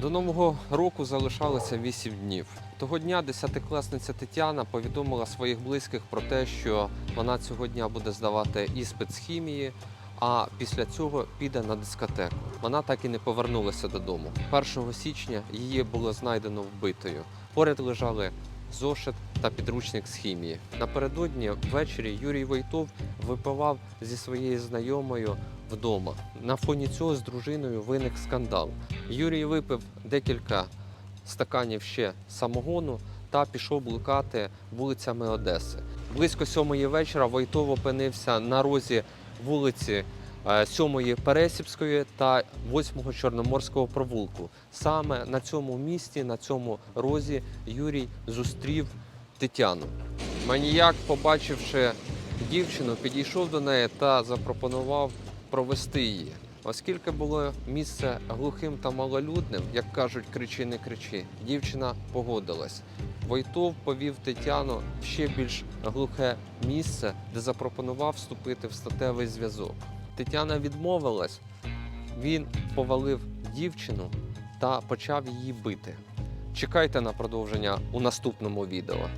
До нового року залишалося 8 днів. Того дня десятикласниця Тетяна повідомила своїх близьких про те, що вона цього дня буде здавати іспит з хімії, а після цього піде на дискотеку. Вона так і не повернулася додому. 1 січня її було знайдено вбитою. Поряд лежали зошит та підручник з хімії. Напередодні ввечері Юрій Войтов випивав зі своєю знайомою вдома. На фоні цього з дружиною виник скандал. Юрій випив декілька стаканів ще самогону та пішов блукати вулицями Одеси. Близько сьомої вечора Войтов опинився на розі вулиці е, сьомої Пересіпської та 8 Чорноморського провулку. Саме на цьому місці, на цьому розі, Юрій зустрів Тетяну. Маніяк, побачивши дівчину, підійшов до неї та запропонував провести її. Оскільки було місце глухим та малолюдним, як кажуть, кричи не кричи, дівчина погодилась. Войтов повів Тетяну в ще більш глухе місце, де запропонував вступити в статевий зв'язок. Тетяна відмовилась, він повалив дівчину та почав її бити. Чекайте на продовження у наступному відео.